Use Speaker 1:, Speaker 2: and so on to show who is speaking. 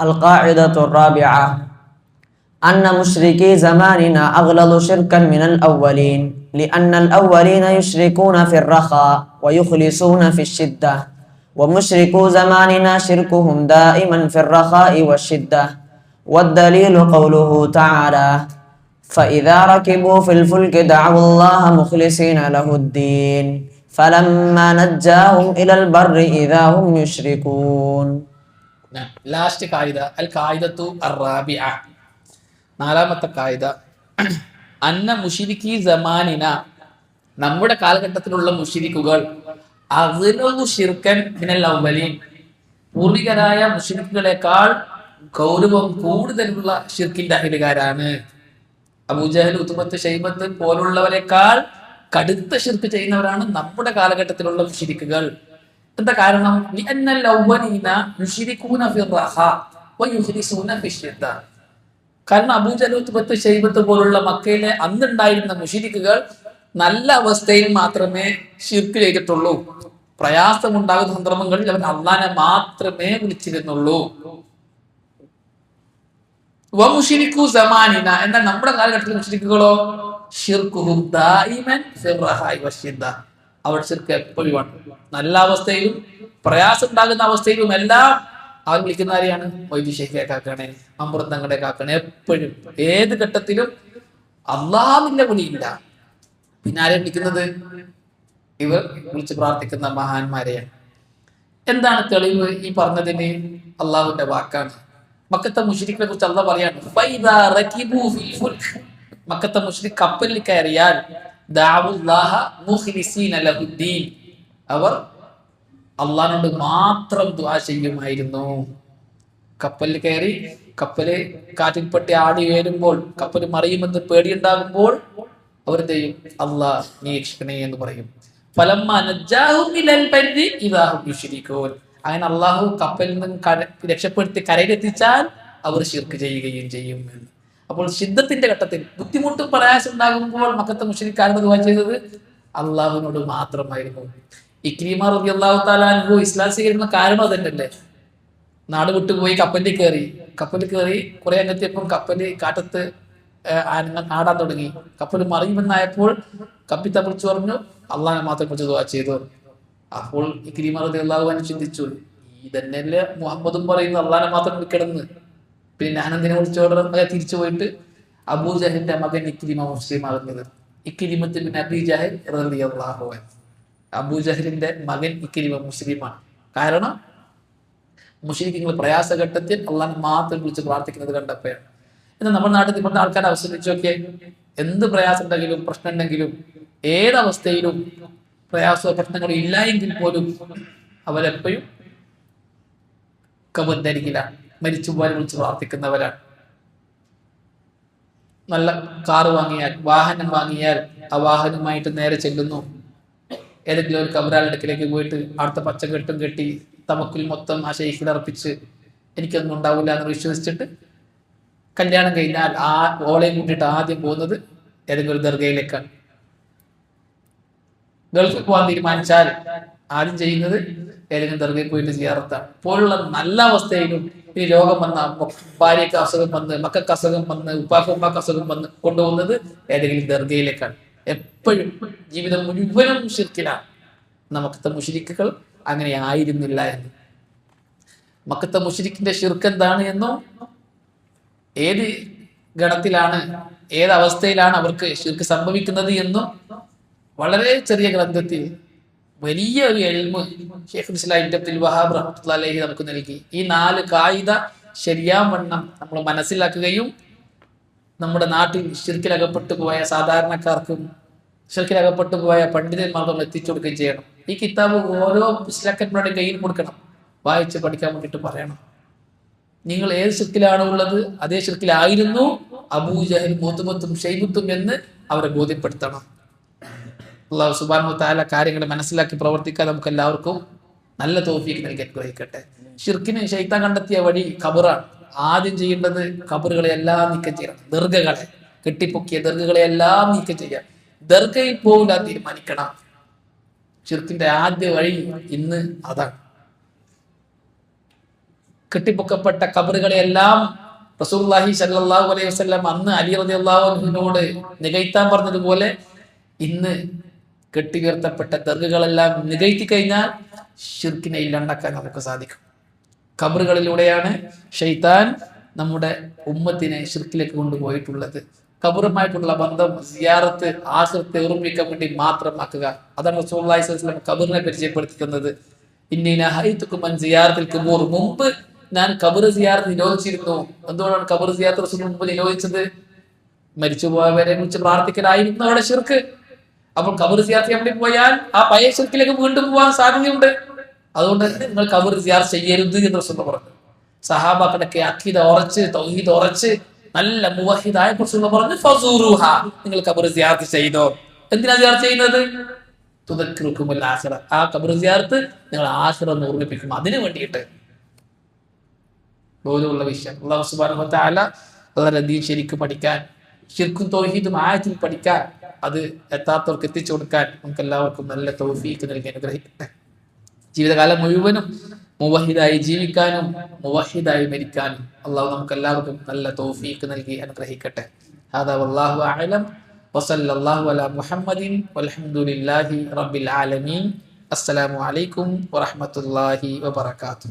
Speaker 1: القاعدة الرابعة. أن مشركي زماننا أغلظ شركا من الأولين لأن الأولين يشركون في الرخاء ويخلصون في الشدة ومشركو زماننا شركهم دائما في الرخاء والشدة. والدليل قوله تعالى فإذا ركبوا في الفلك دعوا الله مخلصين له الدين فلما نجاهم إلى البر إذا هم يشركون.
Speaker 2: Last കായിത അൽ കായിദത്തു ആ നാലാമത്തെ കായിത അന്ന മുഷിരിക്കി ജമാനിന നമ്മുടെ കാലഘട്ടത്തിലുള്ള മുഷിരിക്കുകൾ അഗ്ലു ഷിർക്കൻ മിനൽ അവലീൻ പൂർവികരായ മുഷിരിക്കുകളെക്കാൾ ഗൗരവം കൂടുതലുള്ള ഷിർക്കിന്റെ അഹിലുകാരാണ്. അബൂജഹൽ ഉത്തുമത്ത് ഷെയ്മത്ത് പോലുള്ളവരെക്കാൾ കടുത്ത ഷിർക്ക് ചെയ്യുന്നവരാണ് നമ്മുടെ കാലഘട്ടത്തിലുള്ള മുഷിരിക്കുകൾ. എന്താ കാരണം? കാരണം അബൂജലൂത്ത് ഷെയ്ബത്ത് പോലുള്ള മക്കയിലെ അന്നുണ്ടായിരുന്ന മുഷിരിക്കുകൾ നല്ല അവസ്ഥയിൽ മാത്രമേ ഷിർക്ക് ചെയ്തിട്ടുള്ളൂ. പ്രയാസമുണ്ടാകുന്ന സന്ദർഭങ്ങളിൽ അവർ അള്ളാനെ മാത്രമേ വിളിച്ചിരുന്നുള്ളൂ. വമുഷിരിക്കു സമാനിന. എന്നാൽ നമ്മുടെ കാലഘട്ടത്തിൽ മുഷിരിക്കുകളോ? ദായിമൻ അവർ ഷിർക്ക് എപ്പോഴും നല്ല അവസ്ഥയിലും പ്രയാസം ഉണ്ടാകുന്ന അവസ്ഥയിലും എല്ലാം അവൻ വിളിക്കുന്ന ആരെയാണ്? വൈദ്യശേഖരെ കാക്കണേ അമൃതങ്ങളെ കാക്കണേ എപ്പോഴും. ഏത് ഘട്ടത്തിലും അള്ളാഹിന്റെ വിളിയില്ല പിന്നെ ആരെ വിളിക്കുന്നത്? ഇവർ വിളിച്ച് പ്രാർത്ഥിക്കുന്ന മഹാന്മാരെയാണ്. എന്താണ് തെളിവ് ഈ പറഞ്ഞതിന് അള്ളാഹുവിന്റെ വാക്കാണ്? മക്കത്തെ മുഷിരിക്കിനെ കുറിച്ച് അള്ളാഹ് പറയാണ്. മക്കത്തെ മുഷിരി കപ്പലിൽ കയറിയാൽ. അവർ അള്ളാഹിനോട് മാത്രം ദുആ ചെയ്യുമായിരുന്നു. കപ്പലിൽ കയറി കപ്പൽ കാറ്റിൽപ്പെട്ടി ആടി ഉയരുമ്പോൾ കപ്പൽ മറിയുമെന്ന് പേടിയുണ്ടാകുമ്പോൾ അവർ ചെയ്യും? അള്ളാ നീ എന്ന് പറയും. അങ്ങനെ അള്ളാഹു കപ്പലിൽ നിന്ന് രക്ഷപ്പെടുത്തി കരയിലെത്തിച്ചാൽ അവർ ശിർക്ക് ചെയ്യുകയും ചെയ്യും എന്ന്. അപ്പോൾ ശിദ്ധത്തിന്റെ ഘട്ടത്തിൽ ബുദ്ധിമുട്ടും പ്രയാസം ഉണ്ടാകുമ്പോൾ മക്കത്തെ മുഷരിക്കാരുടെ ദുവാ ചെയ്തത്. അള്ളാഹുവിനോട് മാത്രമായിരുന്നു. ഇക്രീമ റബി അള്ളാഹു താലാൻഹു ഇസ്ലാം സ്വീകരിക്കുന്ന കാരണം അതന്നെയല്ലേ? നാട് വിട്ടുപോയി കപ്പലിൽ കയറി. കപ്പലിൽ കയറി കുറെ അംഗത്തിയപ്പം കപ്പൽ കാറ്റത്ത് ആനങ്ങൾ നാടാൻ തുടങ്ങി. കപ്പൽ മറിയുമെന്നായപ്പോൾ കപ്പിത്തെ കുറിച്ച് പറഞ്ഞു അള്ളാഹിനെ മാത്രം കുറിച്ച് ദുവാ ചെയ്തു. അപ്പോൾ ഈ കിരിമറതി അള്ളാഹു ചിന്തിച്ചു തന്നെയല്ലേ മുഹമ്മദും പറയുന്നു അള്ളാഹിനെ മാത്രം വിളിക്കിടന്ന് പിന്നെ അനന്തിനെ വിളിച്ചോടെ തിരിച്ചു പോയിട്ട് അബൂജഹലിന്റെ മകൻ ഇക്കിരിമ മുസ്ലിം ആകുന്നത് ഇക്കിരിമത്ത് പിന്നെ അബി ജഹൽ അൻഹു. അബൂജഹലിന്റെ മകൻ ഇക്കിരിമ മുസ്ലിമാണ്. കാരണം മുഷരിക്കുകൾ പ്രയാസഘട്ടത്തിൽ അള്ളാഹ് മാത്രം വിളിച്ച് പ്രാർത്ഥിക്കുന്നത് കണ്ടപ്പോഴാണ്. എന്നാൽ നമ്മുടെ നാട്ടിൽ ഇപ്പോഴത്തെ ആൾക്കാരെ അവസരിച്ചൊക്കെ എന്ത് പ്രയാസം ഉണ്ടെങ്കിലും പ്രശ്നം ഉണ്ടെങ്കിലും ഏതവസ്ഥയിലും പ്രയാസമോ പ്രശ്നങ്ങളോ ഇല്ല എങ്കിൽ പോലും അവരെപ്പോഴും കബന്ധരിക്കിലാണ് മരിച്ചുപോലെ വിളിച്ച് പ്രാർത്ഥിക്കുന്നവരാണ്. നല്ല കാറ് വാങ്ങിയാൽ വാഹനം വാങ്ങിയാൽ ആ വാഹനമായിട്ട് നേരെ ചെല്ലുന്നു. ഏതെങ്കിലും ഒരു കബറാളിടക്കിലേക്ക് പോയിട്ട് അടുത്ത പച്ചക്കെട്ടും കെട്ടി തമക്കിൽ മൊത്തം ആ ഷെയ്ഖിൽ അർപ്പിച്ച് എനിക്കൊന്നും ഉണ്ടാവില്ല എന്ന് വിശ്വസിച്ചിട്ട് കല്യാണം കഴിഞ്ഞാൽ ആ ഓളയും കൂട്ടിയിട്ട് ആദ്യം പോകുന്നത് ഏതെങ്കിലും ഒരു ദർഗയിലേക്കാണ്. ഗൾഫിൽ പോകാൻ തീരുമാനിച്ചാൽ ആദ്യം ചെയ്യുന്നത് ഏതെങ്കിലും ദർഗയിൽ പോയിട്ട് ചെയ്യാറത്താണ് പോലുള്ള നല്ല അവസ്ഥയിലും ഈ രോഗം വന്ന ഭാര്യക്ക് അസുഖം വന്ന് മക്കൾക്ക് അസുഖം വന്ന് ഉപ്പാക്ക് അസുഖം വന്ന് കൊണ്ടുപോകുന്നത് ഏതെങ്കിലും ദർഗയിലേക്കാണ് എപ്പോഴും ജീവിതം മുഴുവനും ശിർക്കിലാണ്. നമുക്കത്തെ മുഷിരിക്കുകൾ അങ്ങനെ ആയിരുന്നില്ല എന്ന്. മക്കത്തെ മുഷിരിക്കിന്റെ ഷിർക്ക് എന്താണ് എന്നോ ഏത് ഗണത്തിലാണ് ഏത് അവസ്ഥയിലാണ് അവർക്ക് ശിർക്ക് സംഭവിക്കുന്നത് എന്നും വളരെ ചെറിയ ഗ്രന്ഥത്തിൽ വലിയ ഒരു എൽമ് ഷെയ്ഖ് ഇസ്ലാം ഇബ്നു അബ്ദുൽ വഹാബ് റഹ്മത്തുല്ലാഹി നമുക്ക് നൽകി. ഈ നാല് കായിക ശരിയാവണ്ണം നമ്മൾ മനസ്സിലാക്കുകയും നമ്മുടെ നാട്ടിൽ ശിർക്കിലകപ്പെട്ടു പോയ സാധാരണക്കാർക്കും ശിർക്കിലകപ്പെട്ടു പോയ പണ്ഡിതന്മാർക്കും നമ്മൾ എത്തിച്ചു കൊടുക്കുകയും ചെയ്യണം. ഈ കിതാബ് ഓരോ പുസ്തകന്മാരുടെ കയ്യിൽ കൊടുക്കണം. വായിച്ച് പഠിക്കാൻ വേണ്ടിയിട്ട് പറയണം. നിങ്ങൾ ഏത് ശിർക്കിലാണ് ഉള്ളത്? അതേ ശിർക്കിലായിരുന്നു അബൂജഹൽ മോത്തുമത്തും ഷെയ്ബുത്തും എന്ന് അവരെ ബോധ്യപ്പെടുത്തണം. അള്ളാഹു സുബാനു താല കാര്യങ്ങൾ മനസ്സിലാക്കി പ്രവർത്തിക്കാൻ നമുക്ക് എല്ലാവർക്കും നല്ല തോഫീക്ക് നൽകി അനുഗ്രഹിക്കട്ടെ ഷിർക്കിന് ശൈത്താൻ കണ്ടെത്തിയ വഴി ഖബറാണ്. ആദ്യം ചെയ്യേണ്ടത് ഖബറുകളെ എല്ലാം നീക്കം ചെയ്യണം. ദീർഘകളെ കെട്ടിപ്പൊക്കിയ ദീർഘകളെ എല്ലാം നീക്കം ചെയ്യാം. ദീർഘയിൽ പോകില്ല തീരുമാനിക്കണം. ഷിർക്കിന്റെ ആദ്യ വഴി ഇന്ന് അതാണ്. കെട്ടിപ്പൊക്കപ്പെട്ട കബറുകളെ എല്ലാം റസൂല്ലാഹി സല്ലാഹു അലൈഹി വസല്ലം അന്ന് അലി റതി അള്ളാഹുനോട് നികയ്ത്താൻ പറഞ്ഞതുപോലെ ഇന്ന് കെട്ടിയുയർത്തപ്പെട്ട ദർഗകളെല്ലാം നികഴ്ത്തി കഴിഞ്ഞാൽ ഷിർക്കിനെ ഇല്ലാണ്ടാക്കാൻ നമുക്ക് സാധിക്കും. കബറുകളിലൂടെയാണ് ഷെയ്ത്താൻ നമ്മുടെ ഉമ്മത്തിനെ ഷിർക്കിലേക്ക് കൊണ്ടുപോയിട്ടുള്ളത്. കബറുമായിട്ടുള്ള ബന്ധം സിയാറത്ത് ആശ്രത്തെ ഓർമ്മിക്കാൻ വേണ്ടി മാത്രമാക്കുക അതാണ് റസൂലുള്ളാഹി ഖബറിനെ അലൈഹി വസല്ലം കബറിനെ പരിചയപ്പെടുത്തി തന്നത് ഇന്നീന ഹൈത്തുക്കും അൻ സിയാറത്തിൽ കുബൂർ മുമ്പ് ഞാൻ കബർ സിയാറത്ത് നിരോധിച്ചിരുന്നു. എന്തുകൊണ്ടാണ് കബർ സിയാറത്ത് റസൂൽ മുമ്പ് നിരോധിച്ചത്? മരിച്ചുപോയവരെ കുറിച്ച് പ്രാർത്ഥിക്കലായിരുന്നു അവിടെ ഷിർക്ക് അപ്പോൾ കബർ സിയാർ ചെയ്യാൻ പോയാൽ ആ പഴയ ശക്തിയിലേക്ക് വീണ്ടും പോകാൻ സാധ്യതയുണ്ട്. അതുകൊണ്ട് തന്നെ നിങ്ങൾ കബർ സിയാർ ചെയ്യരുത് എന്ന് റസൂൽ പറഞ്ഞു. സഹാബാക്കളൊക്കെ അഖീദ ഉറച്ച് തൗഹീദ് ഉറച്ച് നല്ല മുവഹിദായ കുറിച്ചുള്ള പറഞ്ഞു ഫസൂറുഹ നിങ്ങൾ കബർ സിയാർത്ത് ചെയ്തോ. എന്തിനാ സിയാർ ചെയ്യുന്നത്? തുതക്കുറുക്കുമല്ല ആശ്ര ആ കബർ സിയാർത്ത് നിങ്ങൾ ആശ്ര എന്ന് ഓർമ്മിപ്പിക്കും അതിനു വേണ്ടിയിട്ട് ബോധമുള്ള വിഷയം. അള്ളാഹു സുബ്ഹാനഹു വ വളരെ ശരിക്കും പഠിക്കാൻ ശിർക്കും തോഹീദും ആയത്തിൽ പഠിക്കാൻ അത് എത്താത്തവർക്ക് എത്തിച്ചു കൊടുക്കാൻ നമുക്ക് എല്ലാവർക്കും നല്ല തൗഫീക്ക് നൽകി അനുഗ്രഹിക്കട്ടെ ജീവിതകാലം മുഴുവനും മുവഹിദായി ജീവിക്കാനും മുവഹിദായി മരിക്കാനും അള്ളാഹു നമുക്ക് എല്ലാവർക്കും നല്ല തൗഫീക്ക് നൽകി അനുഗ്രഹിക്കട്ടെ هذا والله أعلم وصلى الله على محمد والحمد لله رب العالمين السلام عليكم ورحمة الله وبركاته